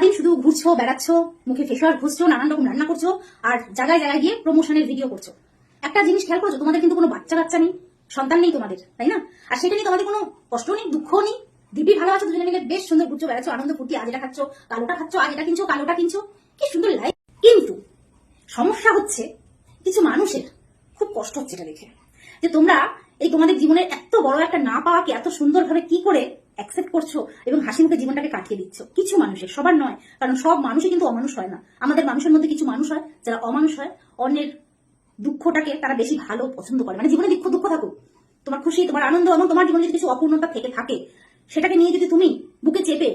সারাদিন শুধু ঘুরছো, বেড়াচ্ছ, মুখে ফেস ওয়াশ ঘুরছো নানান রকম রান্না করছ, আর জায়গায় জায়গায় গিয়ে প্রমোশনের ভিডিও করছ। একটা জিনিস খেয়াল করছ? তোমাদের কিন্তু কোনো বাচ্চা কাচ্চা নেই, সন্তান নেই তোমাদের, তাই না? আর সেটা নিয়ে তোমাদের কোনো কষ্ট নেই দুঃখ নেই? দিব্যি ভালো আছো, দুজনে মিলে বেশ সুন্দর ঘুরছো, বেড়াচ্ছো, আনন্দ ফুর্তি আজ এটা খাচ্ছ, কালোটা খাচ্ছ আজ এটা কিনছো, কালোটা কিনছো, কি সুন্দর লাইফ কিন্তু সমস্যা হচ্ছে, কিছু মানুষের খুব কষ্ট হচ্ছে এটা দেখে। যে তোমরা এই তোমাদের জীবনের এত বড় একটা না পাওয়াকে এত সুন্দরভাবে কি করে অ্যাকসেপ্ট করছ এবং হাসি মুখে জীবনটাকে কাটিয়ে দিচ্ছ। কিছু মানুষের, সবার নয়, কারণ সব মানুষই কিন্তু অমানুষ হয় না। আমাদের মানুষের মধ্যে কিছু মানুষ হয়, যারা অমানুষ হয়, অন্যের দুঃখটাকে তারা বেশি ভালো পছন্দ করে। মানে জীবনে দুঃখ দুঃখ থাকুক। তোমার খুশি, তোমার আনন্দ এবং তোমার জীবনে যদি কিছু অপূর্ণতা থেকে থাকে, সেটাকে নিয়ে যদি তুমি বুকে চেপে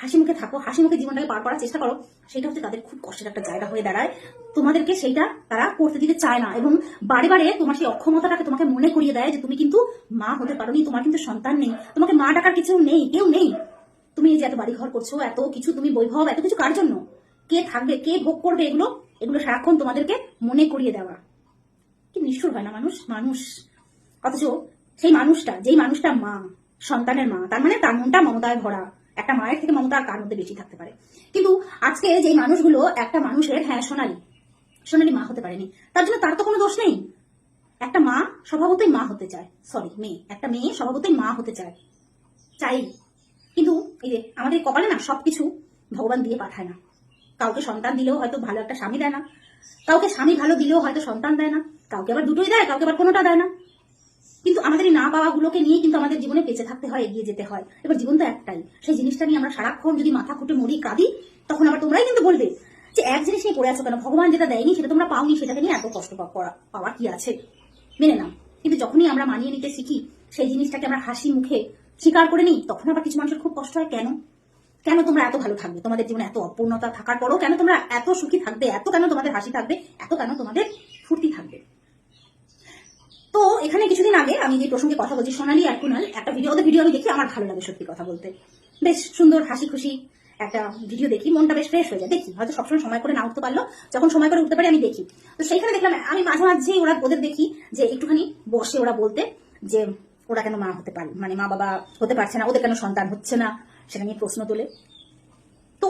হাসি মুখে থাকো, হাসি মুখে জীবনটাকে পার করার চেষ্টা করো সেটা হচ্ছে তাদের খুব কষ্টের একটা জায়গা হয়ে দাঁড়ায়। তোমাদেরকে সেইটা তারা করতে দিতে চায় না এবং বারে বারে তোমার সেই অক্ষমতাটাকে তোমাকে মনে করিয়ে দেয় যে তুমি কিন্তু মা হতে পারোনি তোমার কিন্তু সন্তান নেই, তোমাকে মা ডাকার কিছু নেই, কেউ নেই। তুমি এই যে এত বাড়ি ঘর করছ, এত কিছু তুমি বৈভব, এত কিছু কার জন্য? কে থাকবে, কে ভোগ করবে এগুলো? এগুলো সারাক্ষণ তোমাদেরকে মনে করিয়ে দেওয়া। কি নিষ্ঠুর হয় না মানুষ? মানুষ। অথচ সেই মানুষটা, যেই মানুষটা মা, সন্তানের মা, তার মানে তার মনটা মমতায় ভরা। একটা মায়ের থেকে মমতা কার মধ্যে বেশি থাকতে পারে? কিন্তু আজকে যেই মানুষগুলো একটা মানুষের হ্যাঁ সোনালি। সোনালি মা হতে পারেনি। তার জন্য তার তো কোনো দোষ নেই। একটা মা স্বভাবতই মা হতে চায়। সরি মেয়ে। একটা মেয়ে স্বভাবতই মা হতে চায়। চাই। কিন্তু এই যে আমাদের কপালে না সবকিছু ভগবান দিয়ে পাঠায় না। কাউকে সন্তান দিলেও হয়তো ভালো একটা স্বামী দেয় না। কাউকে স্বামী ভালো দিলেও হয়তো সন্তান দেয় না। কাউকে আবার দুটোই দেয়, কাউকে আবার কোনোটা দেয় না। কিন্তু আমাদের এই না পাওয়াগুলোকে নিয়ে কিন্তু আমাদের জীবনে বেঁচে থাকতে হয়, এগিয়ে যেতে হয়। এবার জীবন তো একটাই। সেই জিনিসটা নিয়ে আমরা সারাক্ষণ যদি মাথা খুঁটে মরি, কাঁদি, তখন আবার তোমরাই কিন্তু বলবে যে এক জিনিস নিয়ে পড়ে আছো কেন? ভগবান যেটা দেয়নি সেটা তোমরা পাওনি, সেটাকে নিয়ে এত কষ্ট পা- করা- পাওয়ার কি আছে? মেনে নাও। কিন্তু যখনই আমরা মানিয়ে নিতে শিখি, সেই জিনিসটাকে আমরা হাসি মুখে স্বীকার করে নিই, তখন আবার কিছু মানুষের খুব কষ্ট হয়। কেন? কেন তোমরা এত ভালো থাকবে? তোমাদের জীবনে এত অপূর্ণতা থাকার পরও কেন তোমরা এত সুখী থাকবে? এত কেন তোমাদের হাসি থাকবে? এত কেন তোমাদের ফুর্তি থাকবে? এখানে কিছুদিন আগে আমি যে প্রসঙ্গে কথা বলছি, সোনালি আর কুনাল, একটা ভিডিও ওদের ভিডিও আমি দেখি, আমার ভালো লাগে সত্যি কথা বলতে। বেশ সুন্দর হাসি খুশি একটা ভিডিও দেখি, মনটা বেশ ফ্রেশ হয়ে যায়। দেখি, হয়তো সবসময় সময় করে না উঠতে পারল, যখন সময় করে উঠতে পারি আমি দেখি। তো সেইখানে দেখলাম, আমি মাঝে মাঝে ওরা, ওদের দেখি যে একটুখানি বসে ওরা বলতে যে ওরা কেন মা হতে পারে মানে মা বাবা হতে পারছে না, ওদের কেন সন্তান হচ্ছে না, সেটা নিয়ে প্রশ্ন তোলে।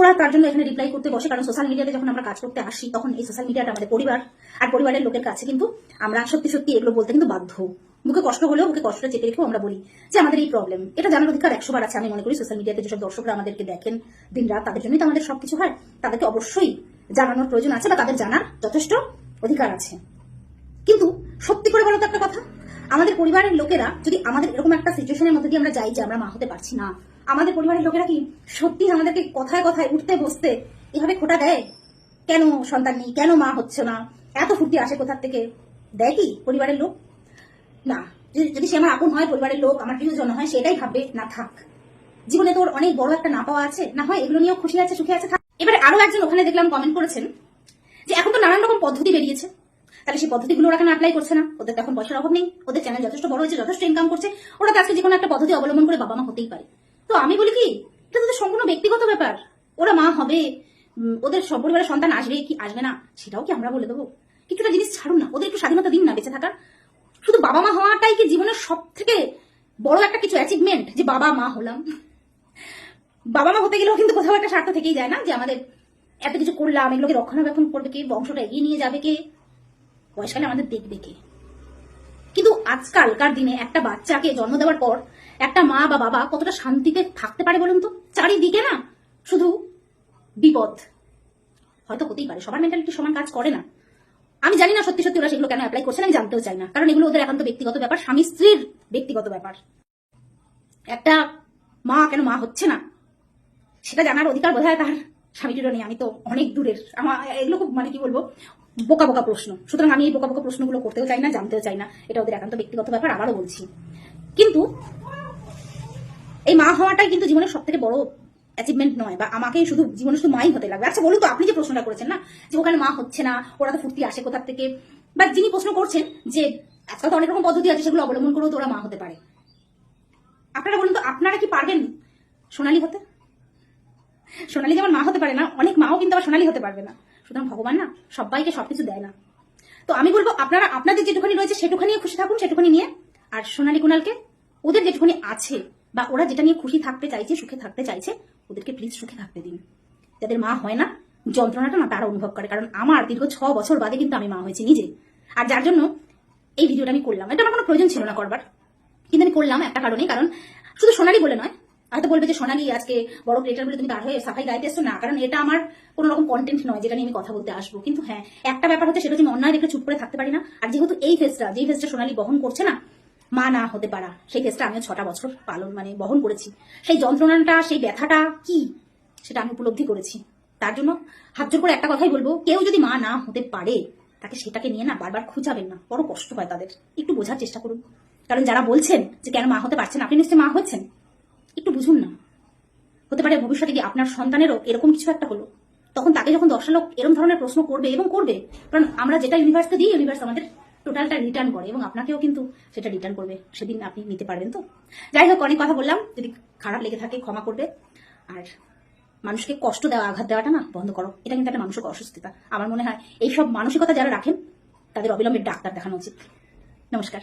ওরা তার জন্য এখানে রিপ্লাই করতে বসে, কারণ সোশ্যাল মিডিয়াতে যখন আমরা কাজ করতে আসি, তখন এই সোশ্যাল মিডিয়াটা আমাদের পরিবার আর পরিবারের লোকের কাছে কিন্তু আমরা সত্যি সত্যি এগুলো বলতে কিন্তু বাধ্য। মুখে কষ্ট হলেও মুখে কষ্টটা চেপে রেখেও আমরা বলি যে আমাদের এই প্রবলেম এটা জানার অধিকার একশো বার আছে, আমি মনে করি সোশ্যাল মিডিয়াতে যেসব দর্শকরা আমাদেরকে দেখেন দিন রাত, তাদের জন্যই তো আমাদের সবকিছু হয়। তাদেরকে অবশ্যই জানানোর প্রয়োজন আছে বা তাদের জানার যথেষ্ট অধিকার আছে। কিন্তু সত্যি করে বলো তো একটা কথা, আমাদের পরিবারের লোকেরা যদি আমাদের এরকম একটা সিচুয়েশনের মধ্যে দিয়ে আমরা যাই যে আমরা মা হতে পারছি না আমাদের পরিবারের লোকেরা কি সত্যি আমাদেরকে কথায় কথায় উঠতে বসতে এভাবে খোটা দেয়? কেন সন্তান নেই? কেন মা হচ্ছে না? এত ফুর্তি আসে কোথার থেকে? দেয় কি পরিবারের লোক? না, যদি সে আমার আপন হয়, পরিবারের লোক, আমার প্রিয়জন হয় সেটাই ভাববে, না থাক। জীবনে তোর অনেক বড় একটা না পাওয়া আছে। না হয় এগুলো নিয়েও খুশি আছে, সুখে আছে, থাক। এবারে আরও একজন ওখানে দেখলাম কমেন্ট করেছেন যে এখন তো নানান রকম পদ্ধতি বেরিয়েছে। তাহলে সেই পদ্ধতিগুলো ওরা কেন অ্যাপ্লাই করছে না? ওদের এখন পয়সার অভাব নেই। ওদের চ্যানেল যথেষ্ট বড় হয়েছে, যথেষ্ট ইনকাম করছে। ওরা তো আজকে যে কোনো একটা পদ্ধতি অবলম্বন করে বাবা মা হতেই পারে। তো আমি বলি কি, এটা তোদের সম্পূর্ণ ব্যক্তিগত ব্যাপার। ওরা মা হবে ওদের সব পরিবারের সন্তান আসবে কি আসবে না, সেটাও কি আমরা বলে দেবো? কিছুটা জিনিস ছাড়ুন না, ওদের একটু স্বাধীনতা দিন না বেঁচে থাকার। শুধু বাবা মা হওয়াটাই কি জীবনের সব থেকে বড় একটা কিছু অ্যাচিভমেন্ট যে বাবা মা হলাম? বাবা মা হতে গেলেও কিন্তু কোথাও একটা স্বার্থ থেকেই যায় না, যে আমাদের এত কিছু করলাম, এগুলোকে রক্ষণাবেক্ষণ করবে কে, বংশটা এগিয়ে নিয়ে যাবে কে? বয়সকালে আমাদের দেখবে কে? আজকালকার দিনে একটা বাচ্চাকে জন্ম দেওয়ার পর একটা মা বা বাবা কতটা শান্তিতে থাকতে পারে বলুন তো? চারিদিকে না শুধু বিপদ। হয়তো হতেই পারে, সবার মেন্টালিটি সমান কাজ করে না। আমি জানি না সত্যি সত্যি ওরা সেগুলো কেন অ্যাপ্লাই করছে না আমি জানতেও চাই না। কারণ এগুলো ওদের একান্ত ব্যক্তিগত ব্যাপার, স্বামী স্ত্রীর ব্যক্তিগত ব্যাপার। একটা মা কেন মা হচ্ছে না? সেটা জানার অধিকার বোধ হয় তার স্বামীটিরও নেই, আমি তো অনেক দূরের। আমার এগুলো খুব মানে কি বলব? বোকা বোকা প্রশ্ন। সুতরাং আমি এই বোকা বোকা প্রশ্নগুলো করতেও চাই না, জানতেও চাই না। এটা ওদের একান্ত ব্যক্তিগত ব্যাপার, আবারও বলছি। কিন্তু এই মা হওয়াটাই কিন্তু জীবনের সব থেকে বড় অ্যাচিভমেন্ট নয়, বা আমাকে শুধু জীবনে শুধু মাই হতে লাগবে। আচ্ছা বলুন তো, আপনি যে প্রশ্নটা করেছেন না, যে ওখানে মা হচ্ছে না, ওরা তো ফুর্তি আসে কোথার থেকে? বা যিনি প্রশ্ন করছেন যে আজকাল তো অনেক রকম পদ্ধতি আছে সেগুলো অবলম্বন করেও তো ওরা মা হতে পারে। আপনারা বলুন তো, আপনারা কি পারবেন সোনালি হতে? সোনালি যেমন মা হতে পারে না, অনেক মাও কিন্তু আবার সোনালি হতে পারবে না। সুতরাং ভগবান না সবাইকে সবকিছু দেয় না। তো আমি বলব, আপনারা, আপনাদের যেটুখানি রয়েছে সেটুখানি খুশি থাকুন, সেটুখানি নিয়ে। আর সোনালী কুণালকে, ওদের যেটুখানি আছে বা ওরা যেটা নিয়ে খুশি থাকতে চাইছে, সুখে থাকতে চাইছে, ওদেরকে প্লিজ সুখে থাকতে দিন। যাদের মা হয় না, যন্ত্রণাটা না তারা অনুভব করে। কারণ আমার দীর্ঘ ছ বছর বাদে কিন্তু আমি মা হয়েছি নিজে। আর যার জন্য এই ভিডিওটা আমি করলাম, এটা আমার কোনো প্রয়োজন ছিল না করবার। কিন্তু আমি করলাম একটা কারণে কারণ শুধু সোনালি বলে নয় হয়তো বলবে যে সোনালি আজকে বড় ক্রিয়েটার বলে তুমি তার হয়ে সাফাই গাইতে এসছো? না, কারণ এটা আমার কোনো রকম কন্টেন্ট নয়, যেটা নিয়ে আমি কথা বলতে আসব। কিন্তু হ্যাঁ একটা ব্যাপার হচ্ছে সেটা হচ্ছে অন্যায় দেখে চুপ করে থাকতে পারি না, আর যেহেতু এই ফেসটা যেই ফেসটা সোনালি বহন করছে না, মা না হতে পারা, সেই ফেসটা আমিও ছটা বছর পালন মানে বহন করেছি। সেই যন্ত্রণাটা, সেই ব্যথাটা কি, সেটা আমি উপলব্ধি করেছি। তার জন্য হাত জোর করে একটা কথাই বলব, কেউ যদি মা না হতে পারে, তাকে সেটাকে নিয়ে না বারবার খুঁজাবেন না। বড় কষ্ট হয় তাদের। একটু বোঝার চেষ্টা করুন। কারণ যারা বলছেন যে, কেন মা হতে পারছেন? আপনি নিশ্চয়ই মা হচ্ছেন একটু বুঝুন না। হতে পারে ভবিষ্যতে গিয়ে আপনার সন্তানেরও এরকম কিছু একটা হলো? তখন তাকে যখন দশটা লোক এরকম ধরনের প্রশ্ন করবে এবং করবে, কারণ আমরা যেটা ইউনিভার্সকে দিই ইউনিভার্স আমাদের টোটালটা রিটার্ন করে এবং আপনাকেও কিন্তু সেটা রিটার্ন করবে। সেদিন আপনি নিতে পারবেন তো? যাই হোক, অনেক কথা বললাম। যদি খারাপ লেগে থাকে, ক্ষমা করবে। আর মানুষকে কষ্ট দেওয়া, আঘাত দেওয়াটা না বন্ধ করো। এটা কিন্তু একটা মানুষের অসুস্থতা। আমার মনে হয় এইসব মানসিকতা যারা রাখেন, তাদের অবিলম্বে ডাক্তার দেখানো উচিত। নমস্কার।